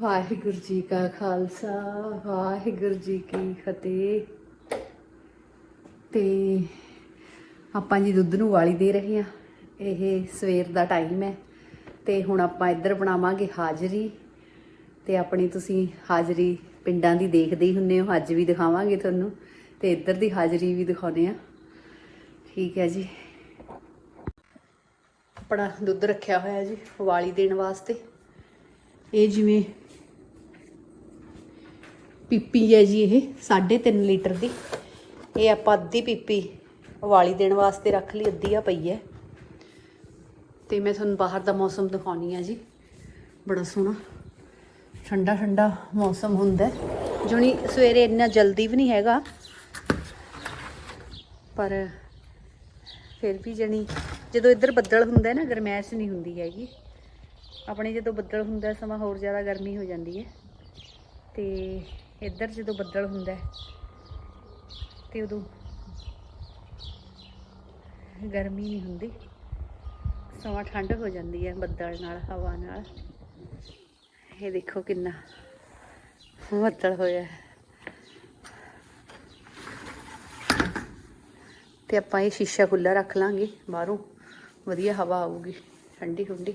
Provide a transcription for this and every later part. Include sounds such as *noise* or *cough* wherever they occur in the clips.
ਵਾਹਿਗੁਰੂ ਜੀ ਕਾ ਖਾਲਸਾ, ਵਾਹਿਗੁਰੂ ਜੀ ਕੀ ਫਤਿਹ। ਤੇ ਆਪਾਂ ਜੀ ਦੁੱਧ ਨੂੰ ਵਾਲੀ ਦੇ ਰਹੇ ਆ ਇਹ ਸਵੇਰ ਦਾ ਟਾਈਮ ਹੈ। ਤੇ ਹੁਣ ਆਪਾਂ ਇੱਧਰ ਬਣਾਵਾਂਗੇ ਹਾਜ਼ਰੀ। ਤੇ ਆਪਣੀ ਤੁਸੀਂ ਹਾਜ਼ਰੀ ਪਿੰਡਾਂ ਦੀ ਦੇਖਦੇ ਹੀ ਹੁੰਨੇ ਹੋ। ਅੱਜ ਵੀ ਦਿਖਾਵਾਂਗੇ ਤੁਹਾਨੂੰ। ਤੇ ਇੱਧਰ ਦੀ ਹਾਜ਼ਰੀ ਵੀ ਦਿਖਾਉਨੇ ਆ ਠੀਕ ਹੈ ਜੀ। ਆਪਣਾ ਦੁੱਧ ਰੱਖਿਆ ਹੋਇਆ ਜੀ ਵਾਲੀ ਦੇਣ ਵਾਸਤੇ। ਇਹ ਜਿਵੇਂ ਪੀਪੀ ਹੈ ਜੀ ਇਹ 3.5 ਲੀਟਰ ਦੀ। ਇਹ ਆਪਾਂ ਅੱਧੀ ਪੀਪੀ ਵਾਲੀ ਦੇਣ ਵਾਸਤੇ ਰੱਖ ਲਈ, ਅੱਧੀ ਆ ਪਈ ਹੈ। ਤੇ ਮੈਂ ਤੁਹਾਨੂੰ ਬਾਹਰ ਦਾ ਮੌਸਮ ਦਿਖਾਉਣੀ ਆ ਜੀ। ਬੜਾ ਸੋਹਣਾ, ਠੰਡਾ ਠੰਡਾ ਮੌਸਮ ਹੁੰਦਾ ਹੈ। ਜੁਣੀ ਸਵੇਰੇ ਇੰਨਾ ਜਲਦੀ ਵੀ ਨਹੀਂ ਹੈਗਾ। ਪਰ ਫਿਰ ਵੀ ਜਣੀ, ਜਦੋਂ ਇੱਧਰ ਬੱਦਲ ਹੁੰਦਾ ਨਾ, ਗਰਮੈਸ਼ ਨਹੀਂ ਹੁੰਦੀ ਹੈਗੀ। ਆਪਣੇ ਜਦੋਂ ਬੱਦਲ ਹੁੰਦਾ, ਸਮਾਂ ਹੋਰ ਜ਼ਿਆਦਾ ਗਰਮੀ ਹੋ ਜਾਂਦੀ ਹੈ। ਤੇ ਇੱਧਰ ਜਦੋਂ ਬੱਦਲ ਹੁੰਦਾ ਹੈ, ਤੇ ਉਦੋਂ ਗਰਮੀ ਨਹੀਂ ਹੁੰਦੀ। ਸਮਾਂ ਠੰਡ ਹੋ ਜਾਂਦੀ ਹੈ ਬੱਦਲ ਨਾਲ, ਹਵਾ ਨਾਲ। ਇਹ ਦੇਖੋ ਕਿੰਨਾ ਬੱਦਲ ਹੋਇਆ ਹੈ। ਤੇ ਆਪਾਂ ਇਹ ਸ਼ੀਸ਼ਾ ਖੁੱਲਾ ਰੱਖ ਲਾਂਗੇ ਬਾਹਰੋਂ। ਵਧੀਆ ਹਵਾ ਆਊਗੀ, ਠੰਡੀ ਠੰਡੀ।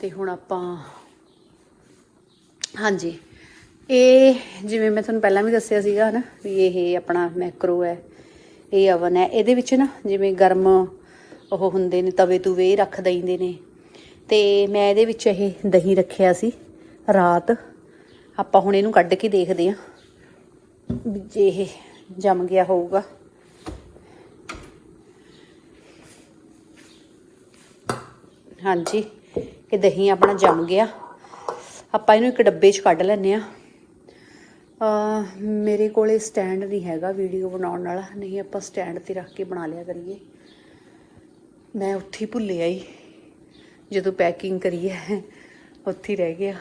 ਤੇ ਹੁਣ ਆਪਾਂ, ਹਾਂਜੀ। ਇਹ ਜਿਵੇਂ ਮੈਂ ਤੁਹਾਨੂੰ ਪਹਿਲਾਂ ਵੀ ਦੱਸਿਆ ਸੀਗਾ ਨਾ ਵੀ ਇਹ ਆਪਣਾ ਮੈਕਰੋ ਹੈ, ਇਹ ਓਵਨ ਹੈ। ਇਹਦੇ ਵਿੱਚ ਨਾ ਜਿਵੇਂ ਗਰਮ ਉਹ ਹੁੰਦੇ ਨੇ, ਤਵੇ ਤੂਵੇ ਰੱਖ ਦਈਂਦੇ ਨੇ। ਤੇ ਮੈਂ ਇਹਦੇ ਵਿੱਚ ਇਹ ਦਹੀਂ ਰੱਖਿਆ ਸੀ, ਰਾਤ। ਆਪਾਂ ਹੁਣ ਇਹਨੂੰ ਕੱਢ ਕੇ ਦੇਖਦੇ ਹਾਂ ਵੀ ਜੇ ਇਹ ਜੰਮ ਗਿਆ ਹੋਊਗਾ। ਹਾਂਜੀ ਇਹ ਦਹੀਂ ਆਪਣਾ ਜੰਮ ਗਿਆ। ਆਪਾਂ ਇਹਨੂੰ ਇੱਕ ਡੱਬੇ 'ਚ ਕੱਢ ਲੈਂਦੇ ਆ ਮੇਰੇ ਕੋਲੇ ਸਟੈਂਡ ਨਹੀਂ ਹੈਗਾ ਵੀਡੀਓ ਬਣਾਉਣ ਵਾਲਾ, ਨਹੀਂ ਆਪਾਂ ਸਟੈਂਡ ਤੇ ਰੱਖ ਕੇ ਬਣਾ ਲਿਆ ਕਰੀਏ। ਮੈਂ ਉੱਥੇ ਹੀ ਭੁੱਲਿਆ ਹੀ ਜਦੋਂ ਪੈਕਿੰਗ ਕਰੀ ਹੈ ਉੱਥੇ ਹੀ ਰਹਿ ਗਿਆ।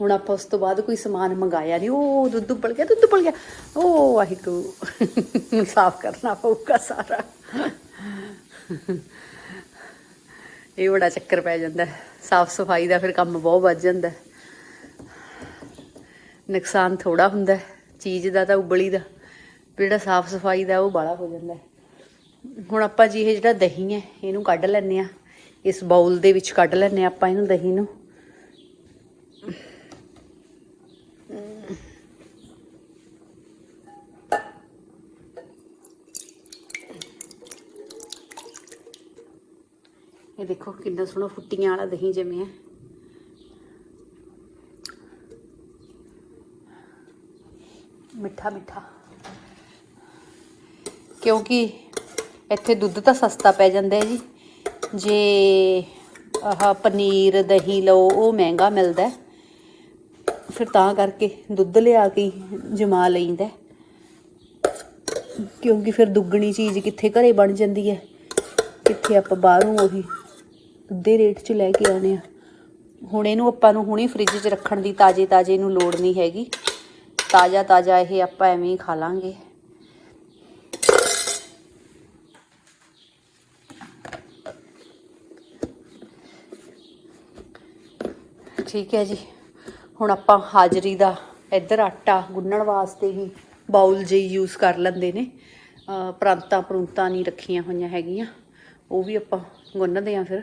ਹੁਣ ਆਪਾਂ ਉਸ ਤੋਂ ਬਾਅਦ ਕੋਈ ਸਮਾਨ ਮੰਗਾਇਆ ਨਹੀਂ ਉਹ ਦੁੱਧ ਉਬਲ ਗਿਆ, ਦੁੱਧ ਉਬਲ ਗਿਆ। ਉਹ ਵਾਹਿਗੁਰੂ ਸਾਫ਼ ਕਰਨਾ ਪਊਗਾ ਸਾਰਾ। ਇਹ ਬੜਾ ਚੱਕਰ ਪੈ ਜਾਂਦਾ। ਸਾਫ਼ ਸਫ਼ਾਈ ਦਾ ਫਿਰ ਕੰਮ ਬਹੁਤ ਵੱਧ ਜਾਂਦਾ। ਨੁਕਸਾਨ ਥੋੜਾ ਹੁੰਦਾ ਚੀਜ਼ ਦਾ ਤਾਂ ਉਬਲੀ ਦਾ ਜਿਹੜਾ ਸਾਫ਼ ਸਫ਼ਾਈ ਦਾ ਉਹ ਬਾਲਾ ਹੋ ਜਾਂਦਾ ਹੁਣ ਆਪਾਂ ਜੀ ਇਹ ਜਿਹੜਾ ਦਹੀਂ ਹੈ, ਇਹਨੂੰ ਕੱਢ ਲੈਣੇ ਆ ਇਸ ਬਾਉਲ ਦੇ ਵਿੱਚ ਕੱਢ ਲੈਣੇ ਆ ਆਪਾਂ ਇਹਨੂੰ ਦਹੀਂ ਨੂੰ। ਇਹ ਦੇਖੋ ਕਿੰਨਾ ਸੋਹਣਾ ਫੁੱਟੀਆਂ ਵਾਲਾ ਦਹੀਂ ਜੰਮਿਆ ਮਿੱਠਾ ਮਿੱਠਾ। ਕਿਉਂਕਿ ਇੱਥੇ ਦੁੱਧ ਤਾਂ ਸਸਤਾ ਪੈ ਜਾਂਦਾ ਹੈ ਜੀ। ਜੇ ਆਹ ਪਨੀਰ, ਦਹੀਂ ਲਓ, ਉਹ ਮਹਿੰਗਾ ਮਿਲਦਾ ਫਿਰ ਤਾਂ ਕਰਕੇ ਦੁੱਧ ਲਿਆ ਕੇ ਜਮਾ ਲੈਂਦਾ ਕਿਉਂਕਿ ਫਿਰ ਦੁੱਗਣੀ ਚੀਜ਼ ਕਿੱਥੇ ਘਰੇ ਬਣ ਜਾਂਦੀ ਹੈ। ਕਿੱਥੇ ਆਪਾਂ ਬਾਹਰੋਂ ਉਹੀ ਅੱਧੇ ਰੇਟ 'ਚ ਲੈ ਕੇ ਆਉਣੇ ਆ ਹੁਣ ਇਹਨੂੰ ਆਪਾਂ ਨੂੰ ਹੁਣੇ ਫ੍ਰਿਜ 'ਚ ਰੱਖਣ ਦੀ ਤਾਜ਼ੇ ਤਾਜ਼ੇ ਨੂੰ ਲੋੜ ਨਹੀਂ ਹੈਗੀ। ਤਾਜ਼ਾ ਤਾਜ਼ਾ ਇਹ ਆਪਾਂ ਐਵੇਂ ਹੀ ਖਾ ਲਾਂਗੇ। ਠੀਕ ਹੈ ਜੀ। ਹੁਣ ਆਪਾਂ ਹਾਜ਼ਰੀ ਦਾ ਇੱਧਰ ਆਟਾ ਗੁੰਨਣ ਵਾਸਤੇ ਵੀ ਬਾਉਲ ਜਿਹੀ ਯੂਜ਼ ਕਰ ਲੈਂਦੇ ਨੇ। ਪ੍ਰਾਂਤਾਂ ਪ੍ਰੁੰਤਾਂ ਨਹੀਂ ਰੱਖੀਆਂ ਹੋਈਆਂ ਹੈਗੀਆਂ। ਉਹ ਵੀ ਆਪਾਂ ਗੁੰਨਦੇ ਆਂ ਫਿਰ।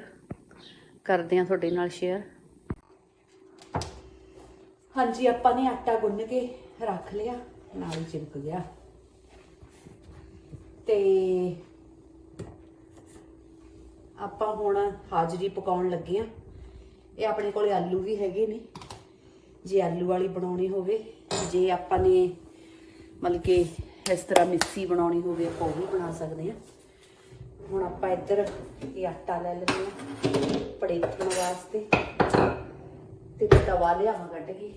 ਕਰਦੇ ਆਂ ਤੁਹਾਡੇ ਨਾਲ ਸ਼ੇਅਰ ਹਾਂਜੀ, ਆਪਾਂ ਨੇ ਆਟਾ ਗੁੰਨ ਕੇ ਰੱਖ ਲਿਆ, ਨਾਲ ਹੀ ਚਿਪਕ ਗਿਆ। ਤੇ ਆਪਾਂ ਹੁਣ ਹਾਜ਼ਰੀ ਪਕਾਉਣ ਲੱਗੇ ਆਂ। ਇਹ ਆਪਣੇ ਕੋਲੇ ਆਲੂ ਵੀ ਹੈਗੇ ਨੇ। ਜੇ ਆਲੂ ਵਾਲੀ ਬਣਾਉਣੀ ਹੋਵੇ, ਜੇ ਆਪਾਂ ਨੇ ਮਤਲਬ ਕਿ ਇਸ ਤਰ੍ਹਾਂ ਮਿੱਸੀ ਬਣਾਉਣੀ ਹੋਵੇ, ਆਪਾਂ ਉਹ ਵੀ ਬਣਾ ਸਕਦੇ ਹਾਂ ਹੁਣ ਆਪਾਂ ਇੱਧਰ ਇਹ ਆਟਾ ਲੈ ਲੈਂਦੇ ਹਾਂ ਪੜੇਥਣ ਵਾਸਤੇ। ਤੇ ਤਵਾ ਲਿਆਵਾਂ ਕੱਢ ਕੇ।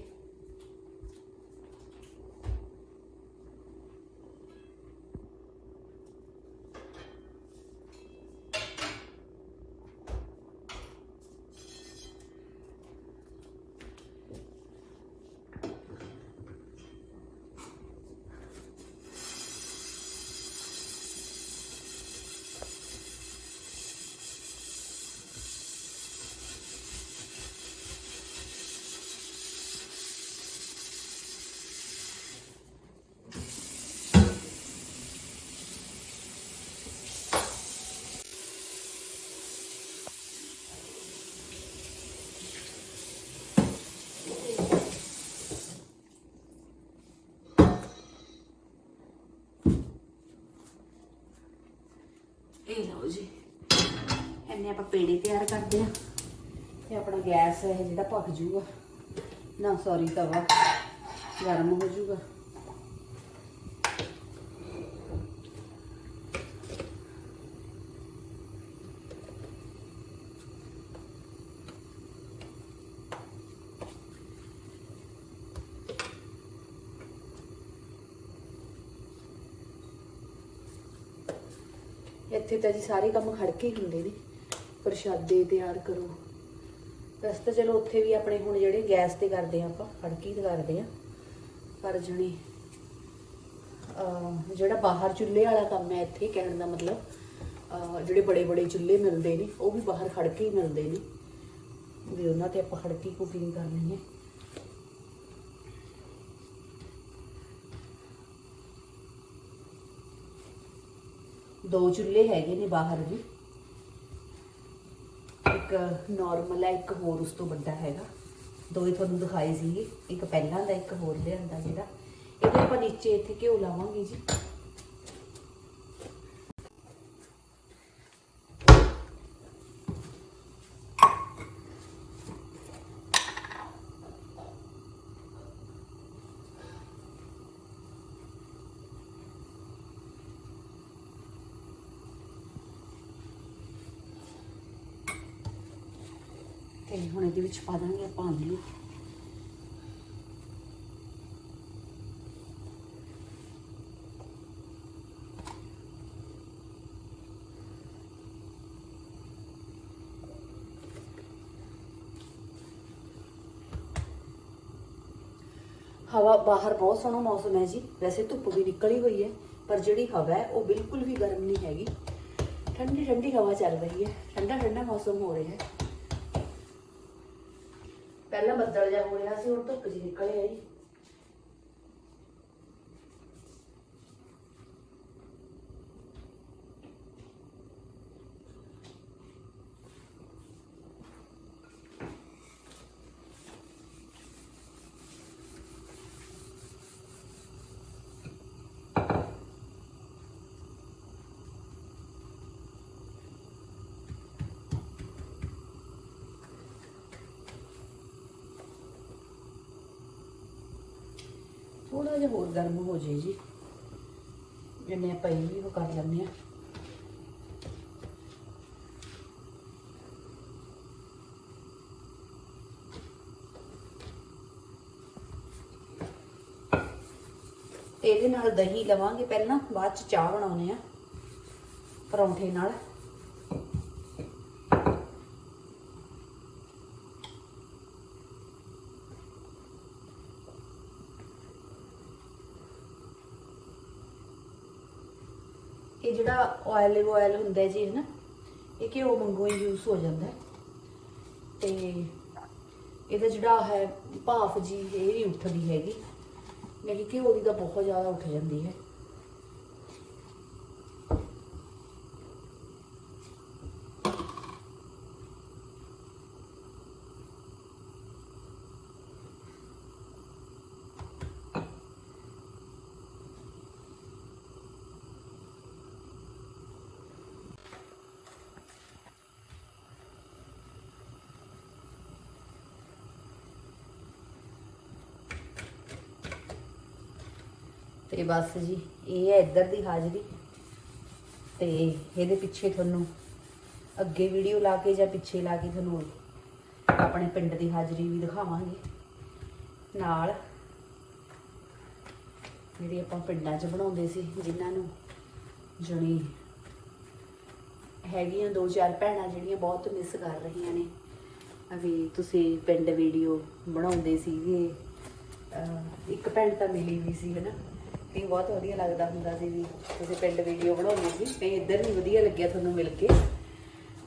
ਇਹ ਲਓ ਜੀ। ਇੰਨੇ ਆਪਾਂ ਪੇੜੇ ਤਿਆਰ ਕਰਦੇ ਆ। ਤੇ ਆਪਣਾ ਗੈਸ ਹੈ ਜਿਹੜਾ ਭਖ ਜੂਗਾ। ਨਾ ਸੌਰੀ ਤਵਾ। ਗਰਮ ਹੋ ਜੂਗਾ। ਇੱਥੇ ਤਾਂ ਜੀ ਸਾਰੇ ਕੰਮ ਖੜ ਕੇ ਹੀ ਹੁੰਦੇ ਨੇ। ਪ੍ਰਸ਼ਾਦੇ ਤਿਆਰ ਕਰੋ। ਵੈਸੇ ਤਾਂ ਚਲੋ ਉੱਥੇ ਵੀ ਆਪਣੇ ਹੁਣ ਜਿਹੜੇ ਗੈਸ ਤੇ ਕਰਦੇ ਆ ਆਪਾਂ ਖੜਕੇ ਹੀ ਕਰਦੇ ਆ ਪਰ ਜਣੀ ਜਿਹੜਾ ਬਾਹਰ ਚੁੱਲ੍ਹੇ ਵਾਲਾ ਕੰਮ ਹੈ, ਇੱਥੇ ਕਹਿਣ ਦਾ ਮਤਲਬ ਜਿਹੜੇ ਬੜੇ ਬੜੇ ਚੁੱਲ੍ਹੇ ਮਿਲਦੇ ਨੇ, ਉਹ ਵੀ ਬਾਹਰ ਖੜ ਕੇ ਹੀ ਮਿਲਦੇ ਨੇ। ਵੀ ਉਹਨਾਂ ਤੇ ਆਪਾਂ ਖੜਕੇ ਕੁਕਿੰਗ ਕਰਨੀ ਹੈ। ਦੋ ਚੁੱਲ੍ਹੇ ਹੈਗੇ ਨੇ ਬਾਹਰ ਵੀ। ਇੱਕ ਨਾਰਮਲ ਹੈ ਇੱਕ ਹੋਰ ਉਸ ਤੋਂ ਵੱਡਾ ਹੈਗਾ। ਦੋ ਹੀ ਤੁਹਾਨੂੰ ਦਿਖਾਏ ਸੀਗੇ। ਇੱਕ ਪਹਿਲਾਂ ਦਾ, ਇੱਕ ਹੋਰ ਲਿਆਂਦਾ ਜਿਹੜਾ ਇਹਦੇ ਆਪਾਂ ਨੀਚੇ ਇੱਥੇ ਘਿਓ ਲਾਵਾਂਗੇ ਜੀ। ਤੇ ਹੁਣ ਇਹਦੇ ਵਿੱਚ ਪਾ ਦਾਂਗੇ ਆਪਾਂ ਆਲੂ। ਹਵਾ ਬਾਹਰ ਬਹੁਤ ਸੋਹਣਾ ਮੌਸਮ ਹੈ ਜੀ। ਵੈਸੇ ਧੁੱਪ ਵੀ ਨਿਕਲੀ ਹੋਈ ਹੈ, ਪਰ ਜਿਹੜੀ ਹਵਾ ਹੈ ਉਹ ਬਿਲਕੁਲ ਵੀ ਗਰਮ ਨਹੀਂ ਹੈਗੀ। ਠੰਡੀ ਠੰਡੀ ਹਵਾ ਚੱਲ ਰਹੀ ਹੈ। ਠੰਡਾ ਠੰਡਾ ਮੌਸਮ ਹੋ ਰਿਹਾ ਹੈ। ਪਹਿਲਾਂ ਬੱਦਲ ਜਿਹਾ ਹੋ ਰਿਹਾ ਸੀ ਹੁਣ ਧੁੱਪ ਜੀ ਨਿਕਲ ਆਈ। ਥੋੜਾ ਜਿਹਾ ਹੋਰ ਗਰਮ ਹੋ ਜੇ। ਜੀ ਜਿੰਨੇ ਆਪਾਂ ਇਹ ਵੀ ਉਹ ਕਰ ਲੈਂਦੇ ਆ ਇਹਦੇ ਨਾਲ ਦਹੀਂ ਲਵਾਂਗੇ। ਪਹਿਲਾਂ ਬਾਅਦ ਚ ਚਾਹ ਬਣਾਉਨੇ ਆ ਪਰੌਂਠੇ ਨਾਲ। ਇਹ ਜਿਹੜਾ ਆਇਲ ਆਇਲ ਹੁੰਦਾ ਜੀ ਹੈ ਨਾ ਇਹ ਘਿਓ ਵਾਂਗੂ ਹੀ ਯੂਜ਼ ਹੋ ਜਾਂਦਾ ਹੈ। ਤੇ ਇਹਦਾ ਜਿਹੜਾ ਹੈ, ਭਾਫ ਜੀ, ਇਹ ਨਹੀਂ ਉੱਠਦੀ ਹੈਗੀ। ਮੇਰੀ ਘਿਓ ਦੀ ਤਾਂ ਬਹੁਤ ਜ਼ਿਆਦਾ ਉੱਠ ਜਾਂਦੀ ਹੈ। ਤੇ ਬਸ ਜੀ, ਇਹ ਹੈ ਇੱਧਰ ਦੀ ਹਾਜ਼ਰੀ ਤੇ ਇਹਦੇ ਪਿੱਛੇ ਤੁਹਾਨੂੰ ਅੱਗੇ ਵੀਡੀਓ ਲਾ ਕੇ ਜਾਂ ਪਿੱਛੇ ਲਾ ਕੇ ਤੁਹਾਨੂੰ ਆਪਣੇ ਪਿੰਡ ਦੀ ਹਾਜ਼ਰੀ ਵੀ ਦਿਖਾਵਾਂਗੇ। ਨਾਲ ਜਿਹੜੀ ਆਪਾਂ ਪਿੰਡਾਂ 'ਚ ਬਣਾਉਂਦੇ ਸੀ, ਜਿਨ੍ਹਾਂ ਨੂੰ ਜਣੀ ਹੈਗੀਆਂ ਦੋ ਚਾਰ ਭੈਣਾਂ ਜਿਹੜੀਆਂ ਬਹੁਤ ਮਿਸ ਕਰ ਰਹੀਆਂ ਨੇ। ਵੀ ਤੁਸੀਂ ਪਿੰਡ ਵੀਡੀਓ ਬਣਾਉਂਦੇ ਸੀਗੇ ਇੱਕ ਭੈਣ ਤਾਂ ਮਿਲੀ ਵੀ ਸੀ, ਹਨਾ? ਤੇ ਬਹੁਤ ਵਧੀਆ ਲੱਗਦਾ ਹੁੰਦਾ ਸੀ ਵੀ ਤੁਸੀਂ ਪਿੰਡ ਵੀਡੀਓ ਬਣਾਉਂਦੇ ਸੀ ਤੇ ਇੱਧਰ ਵੀ ਵਧੀਆ ਲੱਗਿਆ ਤੁਹਾਨੂੰ ਮਿਲ ਕੇ।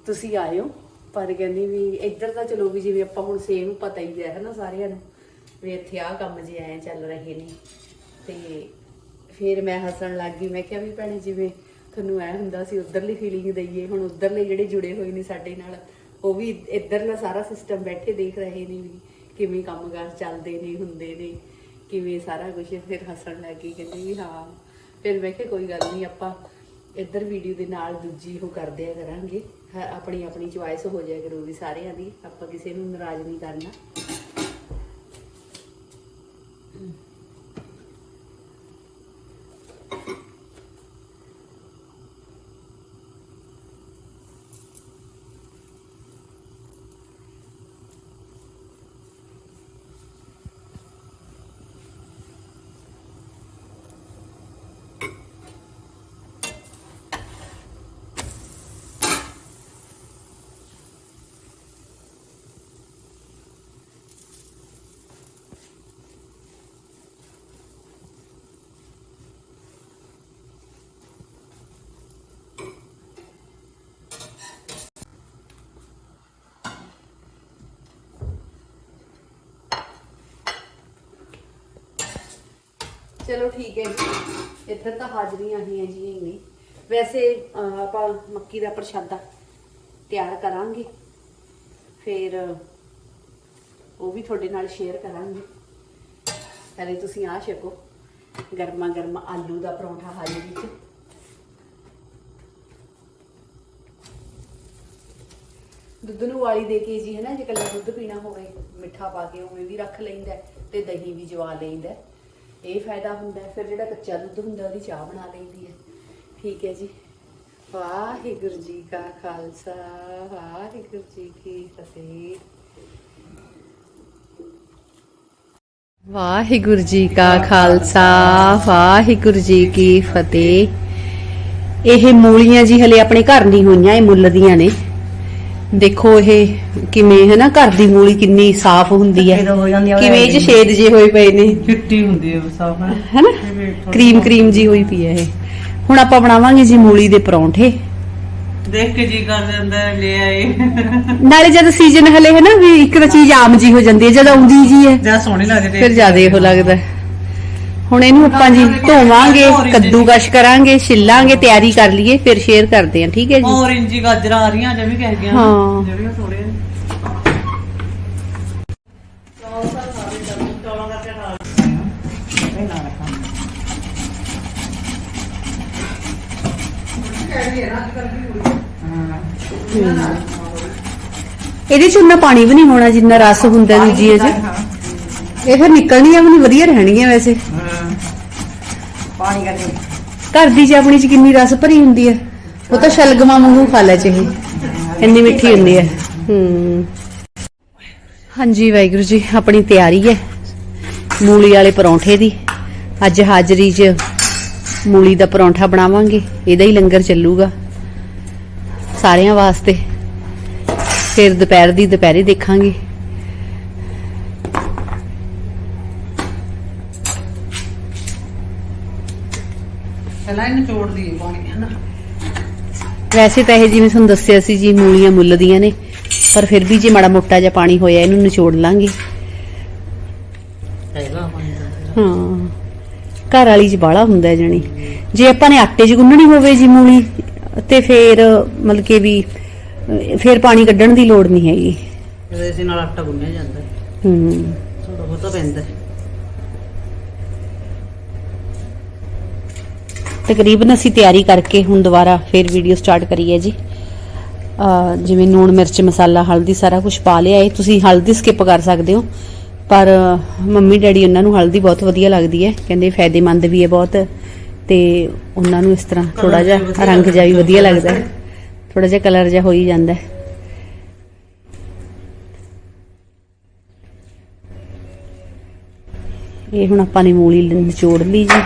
ਤੁਸੀਂ ਆਇਓ, ਪਰ ਕਹਿੰਦੀ ਵੀ ਇੱਧਰ ਤਾਂ ਚਲੋ ਵੀ ਜਿਵੇਂ ਆਪਾਂ ਹੁਣ ਸੇਮ ਪਤਾ ਹੀ ਹੈ ਹਨਾ ਸਾਰਿਆਂ ਨੂੰ, ਵੀ ਇੱਥੇ ਆਹ ਕੰਮ ਜੇ ਐ ਚੱਲ ਰਹੇ ਨੇ। ਤੇ ਫਿਰ ਮੈਂ ਹੱਸਣ ਲੱਗ ਗਈ, ਮੈਂ ਕਿਹਾ ਵੀ ਭੈਣੇ ਜਿਵੇਂ ਤੁਹਾਨੂੰ ਐ ਹੁੰਦਾ ਸੀ, ਉਧਰਲੀ ਫੀਲਿੰਗ ਦਈਏ, ਹੁਣ ਉਧਰਲੇ ਜਿਹੜੇ ਜੁੜੇ ਹੋਏ ਨੇ ਸਾਡੇ ਨਾਲ, ਉਹ ਵੀ ਇੱਧਰਲਾ ਸਾਰਾ ਸਿਸਟਮ ਬੈਠੇ ਦੇਖ ਰਹੇ ਨੇ ਵੀ ਕਿਵੇਂ ਕੰਮਕਾਰ ਚੱਲਦੇ ਨੇ, ਹੁੰਦੇ ਨੇ। ਕਿਵੇਂ ਸਾਰਾ ਕੁਝ ਫਿਰ ਹੱਸਣ ਲੱਗ ਗਈ, ਕਹਿੰਦੀ ਵੀ ਹਾਂ। ਫਿਰ ਮੈਂ ਕਿਹਾ ਕੋਈ ਗੱਲ ਨਹੀਂ ਆਪਾਂ ਇੱਧਰ ਵੀਡੀਓ ਦੇ ਨਾਲ ਦੂਜੀ ਉਹ ਕਰਦੇ ਆ ਕਰਾਂਗੇ। ਆਪਣੀ ਆਪਣੀ ਚੁਆਇਸ ਹੋ ਜਾਇਆ ਕਰੂਗੀ ਸਾਰਿਆਂ ਦੀ, ਆਪਾਂ ਕਿਸੇ ਨੂੰ ਨਾਰਾਜ਼ ਨਹੀਂ ਕਰਨਾ। ਚਲੋ ਠੀਕ ਹੈ ਜੀ। ਇੱਥੇ ਤਾਂ ਹਾਜ਼ਰੀਆਂ ਹੀ ਜੀ ਨਹੀਂ ਵੈਸੇ ਅਹ, ਆਪਾਂ ਮੱਕੀ ਦਾ ਪ੍ਰਸ਼ਾਦਾ ਤਿਆਰ ਕਰਾਂਗੇ। ਫਿਰ ਉਹ ਵੀ ਤੁਹਾਡੇ ਨਾਲ ਸ਼ੇਅਰ ਕਰਾਂਗੇ। ਪਹਿਲੇ ਤੁਸੀਂ ਆ ਛਕੋ। ਗਰਮਾ ਗਰਮ ਆਲੂ ਦਾ ਪਰੌਂਠਾ ਹਾਜ਼ਰੀ 'ਚ ਦੁੱਧ ਨੂੰ ਵਾਲੀ ਦੇ ਕੇ ਜੀ ਹੈ ਨਾ ਜੇ ਕੱਲਾ ਦੁੱਧ ਪੀਣਾ ਹੋਵੇ ਮਿੱਠਾ ਪਾ ਕੇ ਉਵੇਂ ਵੀ ਰੱਖ ਲੈਂਦਾ ਹੈ ਤੇ ਦਹੀਂ ਵੀ ਜਵਾ ਲੈਂਦਾ ਹੈ। ਇਹ ਫਾਇਦਾ ਹੁੰਦਾ ਫਿਰ ਜਿਹੜਾ ਕੱਚਾ ਦੁੱਧ ਹੁੰਦਾ ਉਹਦੀ ਚਾਹ ਬਣਾ ਲਈਦੀ ਹੈ। ਠੀਕ ਹੈ ਜੀ। ਵਾਹਿਗੁਰੂ ਜੀ ਕਾ ਖਾਲਸਾ, ਵਾਹਿਗੁਰੂ ਜੀ ਕੀ ਫਤਿਹ। ਵਾਹਿਗੁਰੂ ਜੀ ਕਾ ਖਾਲਸਾ, ਵਾਹਿਗੁਰੂ ਜੀ ਕੀ ਫਤਿਹ। ਇਹ ਮੂਲੀਆਂ ਜੀ ਹਲੇ ਆਪਣੇ ਘਰ ਨਹੀਂ ਹੋਈਆਂ, ਇਹ ਮੁੱਲ ਦੀਆਂ ਨੇ। ਦੇਖੋ ਇਹ ਕਿਵੇਂ ਹੈ ਨਾ ਘਰ ਦੀ ਮੂਲੀ ਕਿੰਨੀ ਸਾਫ਼ ਹੁੰਦੀ ਹੈ। ਹੋ ਜਾਂਦੀ ਆ, ਉਹ ਕਿਵੇਂ ਇਹ ਚ ਛੇਦ ਜੇ ਹੋਏ ਪਏ ਨੇ। ਚਿੱਟੀ ਹੁੰਦੀ ਹੈ ਸਾਫ਼ ਹੈ। ਹੈਨਾ ਕਰੀਮ ਕਰੀਮ ਜੀ ਹੋਈ ਪਈ ਹੈ ਇਹ। ਹੁਣ ਆਪਾਂ ਬਣਾਵਾਂਗੇ ਜੀ ਮੂਲੀ ਦੇ ਪਰੌਂਠੇ। ਦੇਖ ਕੇ ਜੀ ਕਰ ਜਾਂਦਾ ਹੈ, ਲੈ ਆਏ। ਨਾਲੇ ਜਦ ਸੀਜ਼ਨ ਹਲੇ ਹੈ ਨਾ ਵੀ ਇੱਕ ਤਾਂ ਚੀਜ਼ ਆਮ ਜੀ ਹੋ ਜਾਂਦੀ ਹੈ ਜਦ ਆਉਂਦੀ ਜੀ ਹੈ। ਜ਼ਿਆਦਾ ਸੋਹਣੀ ਲੱਗਦੀ ਫਿਰ ਜ਼ਿਆਦਾ ਇਹੋ ਲੱਗਦਾ ਹੈ। ਹੁਣ ਇਹਨੂੰ ਆਪਾਂ ਜੀ ਧੋਵਾਂਗੇ ਕੱਦੂਕਸ਼ ਕਰਾਂਗੇ ਛਿੱਲਾਂਗੇ ਤਿਆਰੀ ਕਰ ਲਈਏ ਫਿਰ ਸ਼ੇਅਰ ਕਰਦੇ ਹਾਂ ਠੀਕ ਹੈ ਜੀ? ਔਰੰਜੀ ਗਾਜਰਾਂ ਆ ਰਹੀਆਂ ਜਿਵੇਂ ਕਹਿ ਗਿਆ। ਹਾਂ। ਜਿਹੜੀਆਂ ਇਹ ਇਹਦੇ ਚ ਉਨਾ ਪਾਣੀ ਵੀ ਨਹੀਂ ਹੋਣਾ ਜਿੰਨਾ ਰਸ ਹੁੰਦਾ ਦੂਜੀਆਂ 'ਚ। ਇਹ ਫਿਰ ਨਿਕਲਣੀਆਂ ਵੀ ਨਹੀਂ ਵਧੀਆ ਰਹਿਣਗੀਆਂ ਵੈਸੇ। ਪਾਣੀ ਕਰਕੇ। ਘਰ ਦੀ ਚ ਚ ਕਿੰਨੀ ਰਸ ਭਰੀ ਹੁੰਦੀ ਹੈ। ਉਹ ਤਾਂ ਸ਼ਲਗਮਾਂ ਵਾਂਗੂ ਖਾ ਲੈ ਚਾਹੇ ਇੰਨੀ ਮਿੱਠੀ ਹੁੰਦੀ ਹੈ। ਹੂੰ। ਹਾਂਜੀ, ਵਾਹਿਗੁਰੂ ਜੀ, ਆਪਣੀ ਤਿਆਰੀ ਹੈ। ਮੂਲੀ ਵਾਲੇ ਪਰੌਂਠੇ ਦੀ। ਅੱਜ ਹਾਜ਼ਰੀ 'ਚ ਮੂਲੀ ਦਾ ਪਰੌਂਠਾ ਬਣਾਵਾਂਗੇ। ਇਹਦਾ ਹੀ ਲੰਗਰ ਚੱਲੂਗਾ। ਸਾਰਿਆਂ ਵਾਸਤੇ। ਫਿਰ ਦੁਪਹਿਰ ਦੀ ਦੁਪਹਿਰੇ ਦੇਖਾਂਗੇ। ਪਹਿਲਾਂ ਇਹਨੂੰ ਚੋੜ ਦੀ ਪਾਣੀ ਹੈ ਨਾ। ਵੈਸੇ ਤਾਂ ਇਹ ਜਿਵੇਂ ਤੁਹਾਨੂੰ ਦੱਸਿਆ ਸੀ ਜੀ ਮੂਲੀਆਂ ਮੁੱਲ ਦੀਆਂ ਨੇ ਪਰ ਫਿਰ ਵੀ ਜੇ ਮਾੜਾ ਮੋਟਾ ਜਿਹਾ ਪਾਣੀ ਹੋਇਆ ਇਹਨੂੰ ਨਿਚੋੜ ਲਾਂਗੇ। ਹੈਗਾ ਪਾਣੀ ਦਾ ਹਾਂ। ਘਰ ਵਾਲੀ ਚ ਬਾਹਲਾ ਹੁੰਦਾ ਹੈ ਜਣੀ। ਜੇ ਆਪਾਂ ਨੇ ਆਟੇ 'ਚ ਗੁੰਨਣੀ ਹੋਵੇ ਜੀ ਮੂਲੀ ਤੇ ਫੇਰ ਮਤਲਬ ਕਿ ਵੀ ਫੇਰ ਪਾਣੀ ਕੱਢਣ ਦੀ ਲੋੜ ਨਹੀਂ ਹੈਗੀ। ਇਹਦੇ ਇਸ ਨਾਲ ਆਟਾ ਗੁੰਨਿਆ ਜਾਂਦਾ। ਹੈ। ਹੂੰ ਥੋੜਾ ਬਹੁਤਾ ਪੈਂਦਾ। ਹੈ। ਤਕਰੀਬਨ ਅਸੀਂ ਤਿਆਰੀ ਕਰਕੇ ਹੁਣ ਦੁਬਾਰਾ ਫੇਰ ਵੀਡੀਓ ਸਟਾਰਟ ਕਰੀਏ ਜੀ। ਜਿਵੇਂ ਨੂਣ ਮਿਰਚ ਮਸਾਲਾ ਹਲਦੀ ਸਾਰਾ ਕੁਝ ਪਾ ਲਿਆ ਹੈ ਤੁਸੀਂ ਹਲਦੀ ਸਕਿਪ ਕਰ ਸਕਦੇ ਹੋ। ਪਰ ਮੰਮੀ ਡੈਡੀ ਉਹਨਾਂ ਨੂੰ ਹਲਦੀ ਬਹੁਤ ਵਧੀਆ ਲੱਗਦੀ ਹੈ ਕਹਿੰਦੇ ਫਾਇਦੇਮੰਦ ਵੀ ਹੈ ਬਹੁਤ। ਤੇ ਉਹਨਾਂ ਨੂੰ ਇਸ ਤਰ੍ਹਾਂ ਥੋੜਾ ਜਿਹਾ ਰੰਗ ਜਿਹਾ ਵੀ ਵਧੀਆ ਲੱਗਦਾ। ਹੈ ਥੋੜਾ ਜਿਹਾ ਕਲਰ ਜਿਹਾ ਹੋ ਹੀ ਜਾਂਦਾ ਹੈ ਇਹ ਹੁਣ ਆਪਾਂ ਨੇ ਮੂਲੀ ਨਿਚੋੜ ਲਈ ਜੀ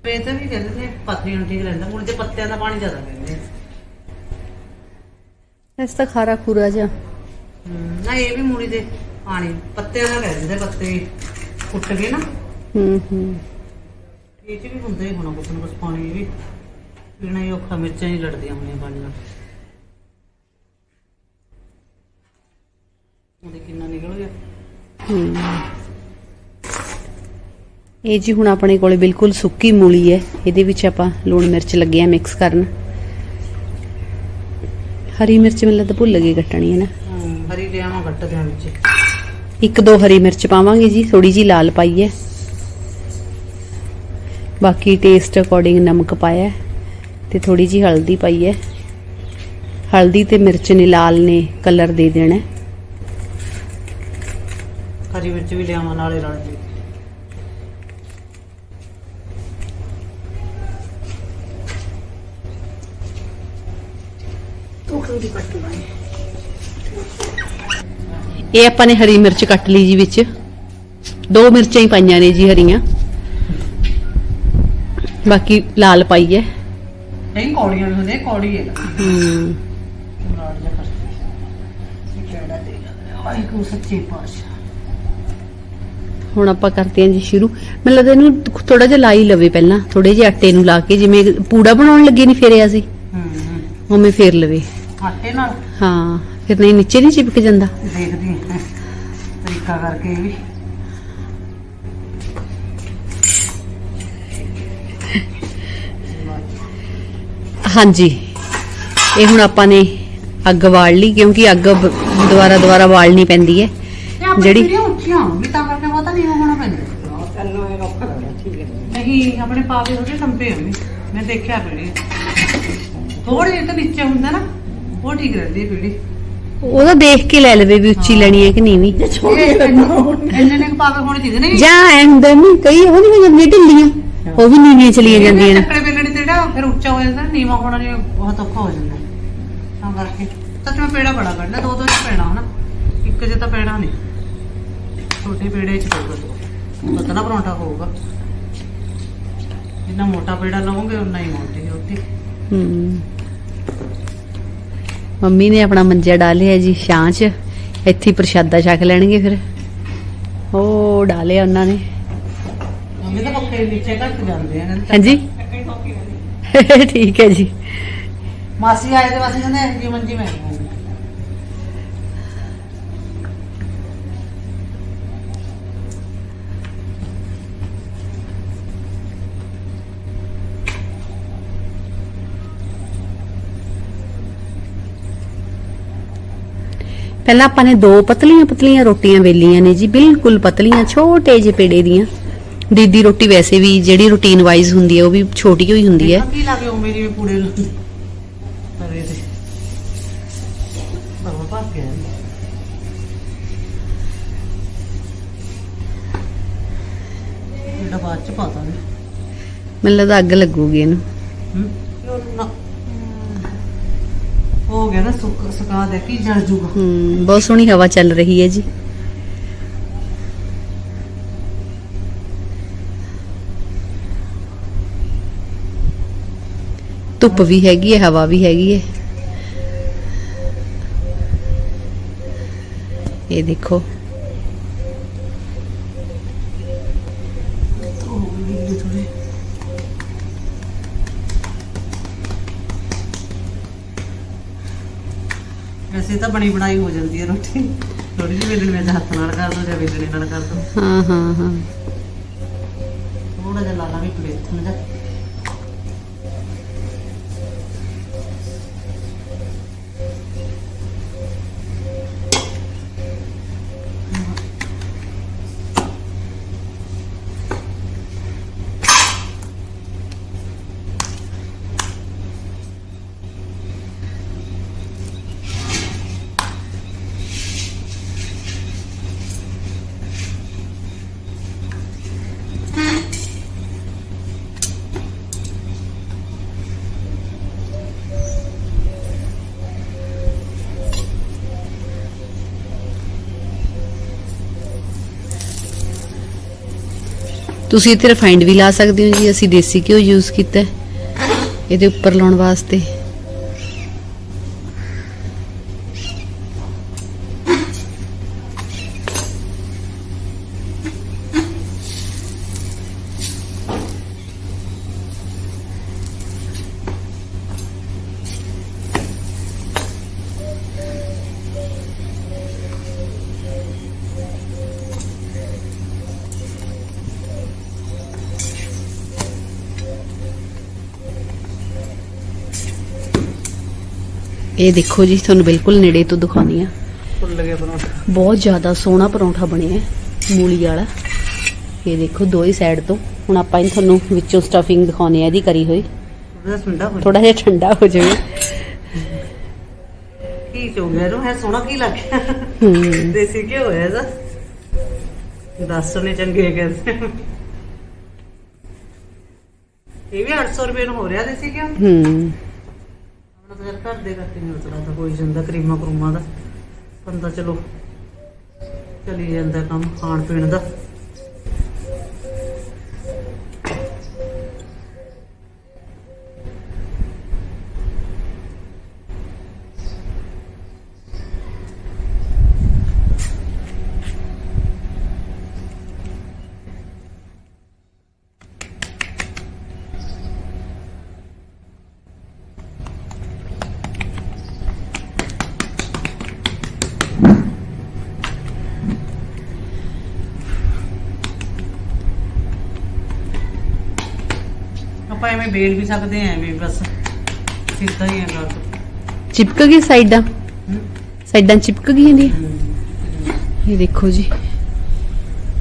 ਪੇ ਤਾਂ ਵੀ ਕਹਿੰਦੇ ਨੇ ਪਤਲੀਆਂ ਨੂੰ ਠੀਕ ਰਹਿੰਦਾ ਮੂਲੀ ਦੇ ਪੱਤਿਆਂ ਦਾ ਪਾਣੀ ਜ਼ਿਆਦਾ ਪੈਂਦਾ ਹੈ। ਇਸ ਤਾਂ ਖਾਰਾ ਖੂਰਾ ਜਿਹਾ। ਹਮ, ਨਾ ਇਹ ਵੀ ਮੂਲੀ ਦੇ ਪਾਣੀ ਪੱਤਿਆਂ ਦਾ ਕਹਿ ਦਿੰਦੇ ਪੱਤੇ। ਕੁੱਟ ਕੇ ਨਾ। ਹੂੰ ਹੂੰ ਇਹ ਚ ਵੀ ਹੁੰਦਾ ਹੀ ਹੋਣਾ ਕੁਛ ਨਾ ਕੁਛ ਪਾਣੀ ਵੀ। ਪੀਣਾ ਹੀ ਔਖਾ ਮਿਰਚਾਂ ਹੀ ਲੜਦੀਆਂ ਹੋਣੀਆਂ ਪਾਣੀ ਨਾਲ ਉਹਦੇ ਕਿੰਨਾ ਨਿਕਲ ਗਿਆ। ਹਮ। ਇਹ ਜੀ ਹੁਣ ਆਪਣੇ ਕੋਲੇ ਬਿਲਕੁਲ ਸੁੱਕੀ ਮੂਲੀ ਹੈ। ਇਹਦੇ ਵਿੱਚ ਆਪਾਂ ਲੂਣ ਮਿਰਚ ਲੱਗੇ ਆ ਮਿਕਸ ਕਰਨ। ਹਰੀ ਮਿਰਚ ਮੈਨੂੰ ਲੱਗਦਾ ਭੁੱਲ ਗਏ ਕੱਟਣੀ ਹੈ ਨਾ। ਹਰੀ ਲਿਆਵਾਂ ਕੱਟ ਦਿਆਂ ਵਿੱਚ। ਇੱਕ ਦੋ ਹਰੀ ਮਿਰਚ ਪਾਵਾਂਗੇ ਜੀ ਥੋੜੀ ਜੀ ਲਾਲ ਪਾਈ ਹੈ। ਬਾਕੀ ਟੇਸਟ ਅਕੋਰਡਿੰਗ ਨਮਕ ਪਾਇਆ। ਤੇ ਥੋੜੀ ਜੀ ਹਲਦੀ ਪਾਈ ਹੈ। ਹਲਦੀ ਤੇ ਮਿਰਚ ਨੇ ਲਾਲ ਨੇ ਕਲਰ ਦੇ ਦੇਣਾ। ਹਰੀ ਮਿਰਚ ਵੀ ਲਿਆਵਾਂ ਨਾਲੇ ਰਲ ਜੀ। ਇਹ ਆਪਾਂ ਨੇ ਹਰੀ ਮਿਰਚ ਕੱਟ ਲਈ ਜੀ ਵਿੱਚ। ਦੋ ਮਿਰਚਾਂ ਹੀ ਪਾਈਆਂ ਨੇ ਜੀ ਹਰੀਆਂ। ਬਾਕੀ ਲਾਲ ਪਾਈ ਹੈ। ਨਹੀਂ ਕੌੜੀਆਂ ਵੀ ਹੁੰਦੀਆਂ ਕੌੜੀ ਹੈ। ਦੇ ਹੁਣ ਆਪਾਂ ਕਰਦੇ ਹਾਂ ਜੀ ਸ਼ੁਰੂ। ਮੈਨੂੰ ਲੱਗਦਾ ਇਹਨੂੰ ਥੋੜਾ ਜਿਹਾ ਲਾਈ ਲਵੇ ਪਹਿਲਾਂ। ਥੋੜੇ ਜਿਹੇ ਆਟੇ ਨੂੰ ਲਾ ਕੇ ਜਿਵੇਂ ਪੂੜਾ ਬਣਾਉਣ ਲੱਗੇ ਨਹੀਂ ਫੇਰਿਆ ਸੀ। ਹੂੰ ਹੂੰ। ਉਵੇਂ ਫੇਰ ਲਵੇ। ਆਟੇ ਨਾਲ। ਹਾਂ ਫਿਰ ਨਹੀਂ ਨੀਚੇ ਨਹੀਂ ਚਿਪਕ ਜਾਂਦਾ? ਦੇਖਦੀ ਹਾਂ। ਤਰੀਕਾ ਕਰਕੇ ਇਹ ਵੀ। ਹਾਂਜੀ। ਇਹ ਹੁਣ ਆਪਾਂ ਨੇ ਅੱਗ ਬਾਲ ਲਈ ਕਿਉਂਕਿ ਅੱਗ ਦੁਬਾਰਾ ਦੁਬਾਰਾ ਬਾਲਣੀ ਪੈਂਦੀ ਹੈ। ਜਿਹੜੀ ਉੱਚੀਆਂ ਹੋਣਗੀ ਤਾਂ ਕਰਕੇ ਪਤਾ ਨਹੀਂ ਹੋਣਾ ਪੈਂਦਾ। ਨਹੀਂ ਆਪਣੇ ਪਾਵੇ ਉਹਦੇ ਕੰਪੇ ਹੋਣੀ ਮੈਂ ਦੇਖਿਆ ਪੀੜੀ ਥੋੜੀ ਜਿਹੀ ਤਾਂ ਨੀਚੇ ਹੁੰਦਾ ਨਾ। ਉਹ ਠੀਕ ਰਹਿੰਦੀ ਹੈ ਪੀੜੀ। ਉਹਦਾ ਦੇਖ ਕੇ ਲੈ ਲਵੇ ਵੀ ਉੱਚੀ ਲੈਣੀ ਹੈ ਕਿ ਨੀਵੀਂ ਇੰਨੇ ਨੇ ਪਾਵੇ ਹੋਣੀ ਚਾਹੀਦੀ ਨਹੀਂ ਜਾਂ ਐ ਹੁੰਦਾ ਨਹੀਂ ਕਈ ਉਹ ਨਹੀਂ ਜਾਂਦੀਆਂ ਢਿੱਲੀਆਂ ਉਹ ਵੀ ਨੀਵੀਆਂ ਚਲੀਆਂ ਜਾਂਦੀਆਂ ਨੇ। ਟੱਕਰੇ ਵੇਲਣੇ ਤੇ ਜਿਹੜਾ ਫਿਰ ਉੱਚਾ ਹੋ ਜਾਂਦਾ ਨੀਵਾ ਹੋਣਾ ਨਹੀਂ ਬਹੁਤ ਔਖਾ ਹੋ ਜਾਂਦਾ। ਤਾਂ ਕਰਕੇ। ਸੱਚ ਮੈਂ ਪੇੜਾ ਬੜਾ ਕੱਢਣਾ ਦੋ ਦੋ ਚ ਪੈਣਾ ਹਨਾ। ਇੱਕ ਜੇ ਤਾਂ ਪੈਣਾ ਨਹੀਂ। ਛੋਟੇ ਪੇੜੇ ਚ ਪਊਗਾ ਪਤਲਾ ਪਰੌਂਠਾ ਹੋਊਗਾ। ਜਿੰਨਾ ਮੋਟਾ ਪੇੜਾ ਲਵੋਗੇ ਉਨਾ ਹੀ ਮੋਟੀ ਰੋਟੀ। ਹੂੰ। ਮੰਮੀ ਨੇ ਆਪਣਾ ਮੰਜਾ ਡਾਲਿਆ ਜੀ ਛਾਂ 'ਚ। ਇੱਥੇ ਪ੍ਰਸ਼ਾਦਾ ਛਕ ਲੈਣਗੇ ਫਿਰ। ਉਹ ਡਾਲਿਆ ਉਹਨਾਂ ਨੇ। ਮੰਮੀ ਤਾਂ ਪੱਕੇ ਨੀਚੇ ਘੱਟ ਜਾਂਦੇ ਆ ਹਾਂਜੀ? *laughs* ਠੀਕ ਹੈ ਜੀ। ਮਾਸੀ ਆਏ ਤੇ ਮਾਸੀ ਕਹਿੰਦੇ ਜੀ ਮੰਜੀ ਮੈਂ ਲਵਾਂਗੀ। ਪਹਿਲਾਂ ਆਪਾਂ ਨੇ ਦੋ ਪਤਲੀਆਂ ਪਤਲੀਆਂ ਰੋਟੀਆਂ ਵੇਲੀਆਂ ਨੇ ਜੀ ਬਿਲਕੁਲ ਪਤਲੀਆਂ ਛੋਟੇ ਜਿਹੇ ਪੇੜੇ ਦੀਆਂ। ਦੀਦੀ ਰੋਟੀ ਵੈਸੇ ਵੀ ਜਿਹੜੀ ਰੂਟੀਨ ਵਾਈਜ਼ ਹੁੰਦੀ ਹੈ ਉਹ ਵੀ ਛੋਟੀ ਹੋਈ ਹੁੰਦੀ ਹੈ। ਦੇਖਾਂ ਕੀ ਲੱਗੇ ਉਹ ਮੇਰੀ ਵੀ ਪੂੜੇ ਅਰੇ ਤੇ। ਬਰਮਾ ਪਾ ਕੇ ਆਇਆ। ਇਹਦਾ ਬਾਅਦ ਚ ਪਾਤਾ ਨੇ ਮੈਨੂੰ ਲੱਗਦਾ ਅੱਗ ਲੱਗੂਗੀ ਇਹਨੂੰ। ਹੂੰ। ਨਾ। ਹੋ ਗਿਆ ਨਾ ਸੁੱਕ ਸੁਕਾ ਦੇ ਕੀ ਜਲ ਜੂਗਾ। ਹੂੰ, ਬਹੁਤ ਸੋਹਣੀ ਹਵਾ ਚੱਲ ਰਹੀ ਹੈ ਜੀ। ਧੁੱਪ ਵੀ ਹੈਗੀ ਹੈ, ਹਵਾ ਵੀ ਹੈਗੀ ਹੈ। ਇਹ ਦੇਖੋ। ਵੈਸੇ ਤਾਂ ਬਣੀ ਬਣਾਈ ਹੋ ਜਾਂਦੀ ਹੈ ਰੋਟੀ। ਥੋੜੀ ਜਿਹੀ ਵੇਲਣ ਵਿੱਚ ਹੱਥ ਨਾਲ ਕਰ ਦੋ ਜਾਂ ਵੇਲਣੇ ਨਾਲ ਕਰ ਦੋ। ਹਾਂ ਹਾਂ ਹਾਂ। ਥੋੜਾ ਜਿਹਾ ਲਾਲਾ ਵੀ ਪਲੇਟ ਥਣ ਤੁਸੀਂ ਇੱਥੇ ਰਿਫਾਈਂਡ ਵੀ ਲਾ ਸਕਦੇ ਹੋ ਜੀ, ਅਸੀਂ ਦੇਸੀ ਘਿਓ ਯੂਜ਼ ਕੀਤਾ ਇਹਦੇ ਉੱਪਰ ਲਾਉਣ ਵਾਸਤੇ। ਇਹ ਦੇਖੋ ਜੀ ਤੁਹਾਨੂੰ ਬਿਲਕੁਲ ਨੇੜੇ ਤੋਂ ਦਿਖਾਉਣੀ ਆ ਫੁੱਲ ਗਿਆ ਪਰੌਂਠਾ। ਬਹੁਤ ਜ਼ਿਆਦਾ ਸੋਹਣਾ ਪਰੌਂਠਾ ਬਣਿਆ ਮੂਲੀ ਵਾਲਾ। ਇਹ ਦੇਖੋ ਦੋਈ ਸਾਈਡ ਤੋਂ। ਹੁਣ ਆਪਾਂ ਇਹ ਤੁਹਾਨੂੰ ਵਿੱਚੋਂ ਸਟਫਿੰਗ ਦਿਖਾਉਣੀ ਆ ਇਹਦੀ ਕਰੀ ਹੋਈ। ਥੋੜਾ ਜਿਹਾ ਠੰਡਾ ਹੋ ਜਾਵੇ। ਕੀ ਹੋ ਗਿਆ? ਇਹਨੂੰ ਹੈ ਸੋਹਣਾ ਕੀ ਲੱਗ ਗਿਆ? ਦੇਸੀ ਘਿਓ ਹੋਇਆ ਇਹਦਾ। ਦੱਸ ਨੇ ਚੰਗੇ ਕਹਿੰਦੇ। ਇਹ ਵੀ 800 ਰੁਪਏ ਨੂੰ ਹੋ ਰਿਹਾ ਦੇਸੀ ਘਿਓ? ਹੂੰ। ਆਪਣਾ ਘਰ ਦੇ ਕਰਕੇ ਨਹੀਂ ਉਤਰਾ ਤਾਂ ਕੋਈ ਜਾਂਦਾ ਕਰੀਮਾ ਕਰੂਮਾ ਦਾ। ਬੰਦਾ ਚਲੋ, ਚਲੀ ਜਾਂਦਾ ਕੰਮ ਖਾਣ ਪੀਣ ਦਾ। ਆਪਾਂ ਐਵੇਂ ਬੇਲ ਵੀ ਸਕਦੇ ਆਂ ਐਵੇਂ ਬਸ ਸਿੱਧਾ ਹੀ ਹੈਗਾ ਚਿਪਕ ਗਈ ਸਾਈਡਾਂ? ਸਾਈਡਾਂ ਚਿਪਕ ਗਈਆਂ ਨੇ? ਇਹ ਦੇਖੋ ਜੀ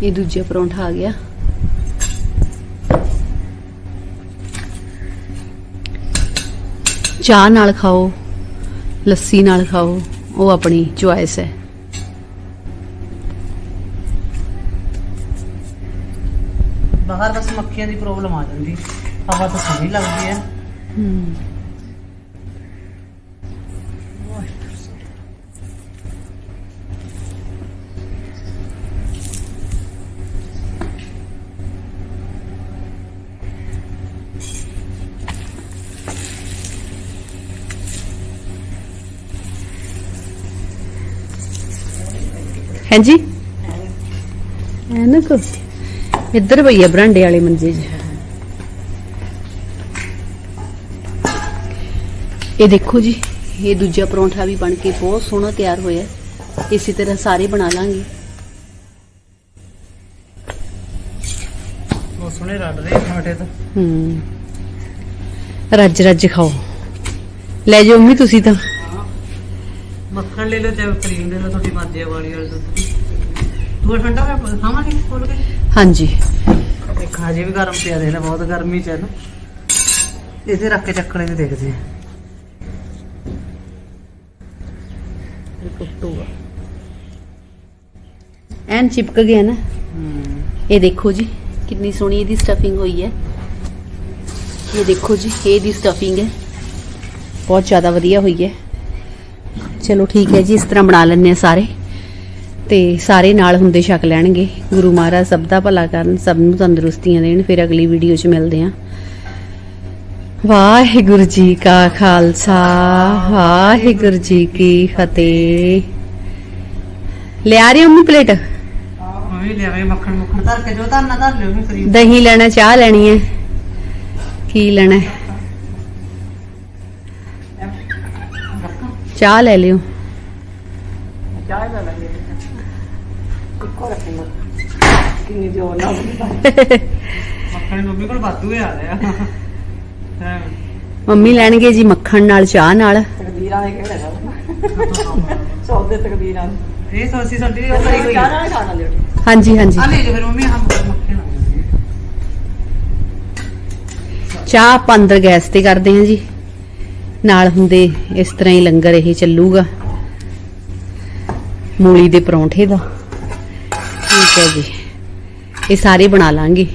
ਇਹ ਦੂਜਾ ਪਰੌਂਠਾ ਆ ਗਿਆ। ਚਾਹ ਨਾਲ ਖਾਓ ਲੱਸੀ ਨਾਲ ਖਾਓ ਉਹ ਆਪਣੀ ਚੁਆਇਸ ਹੈ। ਬਾਹਰ ਬਸ ਮੱਖੀਆਂ ਦੀ ਪ੍ਰੋਬਲਮ ਆ ਜਾਂਦੀ। ਹਵਾ ਤਾਂ ਸੋਹਣੀ ਲੱਗਦੀ ਹੈ। ਹੂੰ ਹਾਂਜੀ ਐਨਕ। ਇੱਧਰ ਪਈ ਆ ਬਰਾਂਡੇ ਵਾਲੇ ਮੰਜੇ 'ਚ ਇਹ ਦੇਖੋ ਜੀ ਇਹ ਦੂਜਾ ਪਰੌਂਠਾ ਵੀ ਬਣ ਕੇ ਬਹੁਤ ਸੋਹਣਾ ਤਿਆਰ ਹੋਇਆ। ਇਸੇ ਤਰ੍ਹਾਂ ਸਾਰੇ ਬਣਾ ਲਾਂਗੇ। ਬਹੁਤ ਸੋਹਣੇ ਰੱਡ ਰਹੇ ਟਮਾਟੇ ਤਾਂ। ਹੂੰ। ਰੱਜ ਰੱਜ ਖਾਓ। ਲੈ ਜਾਓ ਮੰਮੀ ਤੁਸੀਂ ਤਾਂ। ਮੱਖਣ ਲੈ ਲਓ ਚਾਹੇ ਕਰੀਮ ਲੈ ਲਓ ਤੁਹਾਡੀ ਮਰਜ਼ੀ ਵਾਲੀ ਵਾਲੀ ਦੁੱਧ ਤੂੰ ਠੰਡਾ ਹੋਇਆ ਖਾਵਾਂਗੇ ਖੋਲ ਕੇ? ਹਾਂਜੀ। ਦੇਖ ਹਜੇ ਵੀ ਗਰਮ ਪਿਆ ਦੇ ਲੈ ਬਹੁਤ ਗਰਮੀ ਚ ਹੈ ਨਾ। ਰੱਖ ਕੇ ਚੱਕਣੇ ਤੇ ਦੇਖਦੇ ਆ। ਟੁੱਟੂਗਾ ਐਨ ਚਿਪਕ ਗਿਆ ਨਾ। ਇਹ ਦੇਖੋ ਜੀ ਕਿੰਨੀ ਸੋਹਣੀ ਇਹਦੀ ਸਟਫਿੰਗ ਹੋਈ ਹੈ। ਇਹ ਦੇਖੋ ਜੀ ਇਹ ਦੀ ਸਟਫਿੰਗ ਹੈ। ਬਹੁਤ ਜ਼ਿਆਦਾ ਵਧੀਆ ਹੋਈ ਹੈ। ਚਲੋ ਠੀਕ ਹੈ ਜੀ ਇਸ ਤਰ੍ਹਾਂ ਬਣਾ ਲੈਂਦੇ ਆ ਸਾਰੇ। ਤੇ ਸਾਰੇ ਨਾਲ ਹੁੰਦੇ ਛਕ ਲੈਣਗੇ। ਗੁਰੂ ਮਹਾਰਾਜ ਸਭ ਦਾ ਭਲਾ ਕਰਨ ਸਭ ਨੂੰ ਤੰਦਰੁਸਤੀਆਂ ਦੇਣ। ਫਿਰ ਅਗਲੀ ਵੀਡੀਓ 'ਚ ਮਿਲਦੇ ਹਾਂ। ਵਾਹਿਗੁਰੂ ਜੀ ਕਾ ਖਾਲਸਾ ਵਾਹਿਗੁਰੂ ਜੀ ਕੀ ਫਤਿਹ। ਲਿਆ ਰਹੀ ਮੰਮੀ ਪਲੇਟ? ਹਾਂ ਵੀ ਲਿਆਵੇ ਮੱਖਣ ਮੁੱਖਣ। ਧਰ ਕੇ ਜੋ ਧਰਨਾ ਧਰ ਲਿਓ ਵੀ ਕਰੀਮ ਦਹੀਂ ਲੈਣਾ ਚਾਹ ਲੈਣੀ ਹੈ। ਕੀ ਲੈਣਾ? ਚਾਹ ਲੈ ਲਿਓ। ਚਾਹ ਲੈ ਲਾਂਗੇ ਇੱਕੋ ਰੱਖੂਗਾ ਕਿੰਨੀ ਜੋ ਨਾ *laughs* ਮੱਖਣ ਕੋਲ ਵਾਧੂ ਆ ਰਿਹਾ। ਹਾਂ ਮੰਮੀ ਲੈਣਗੇ ਜੀ ਮੱਖਣ ਨਾਲ ਚਾਹ ਨਾਲ। ਤਕਦੀਰਾਂ ਦੇ ਕਿਹੜੇ ਦਾ ਸੌਦੇ ਤਕਦੀਰਾਂ। ਇਹ ਸੋਸੀ ਸਾਡੀ ਉਹ ਕਰੀ ਹੋਈ। ਚਾਹ ਆ ਨਾਲ ਖਾਣਾ ਲਿਓ ਹਾਂਜੀ ਹਾਂਜੀ। ਲੈ ਜੋ ਫਿਰ ਮੰਮੀ ਹਮ ਮੱਖਣ ਚਾਹ ਆਪਾਂ ਅੰਦਰ ਗੈਸ ਤੇ ਕਰਦੇ ਹਾਂ ਜੀ। ਨਾਲ ਹੁੰਦੇ ਇਸ ਤਰ੍ਹਾਂ ਹੀ ਲੰਗਰ ਇਹ ਚੱਲੂਗਾ। ਮੂਲੀ ਦੇ ਪਰੌਂਠੇ ਦਾ। ਠੀਕ ਹੈ ਜੀ। ਇਹ ਸਾਰੇ ਬਣਾ ਲਾਂਗੇ।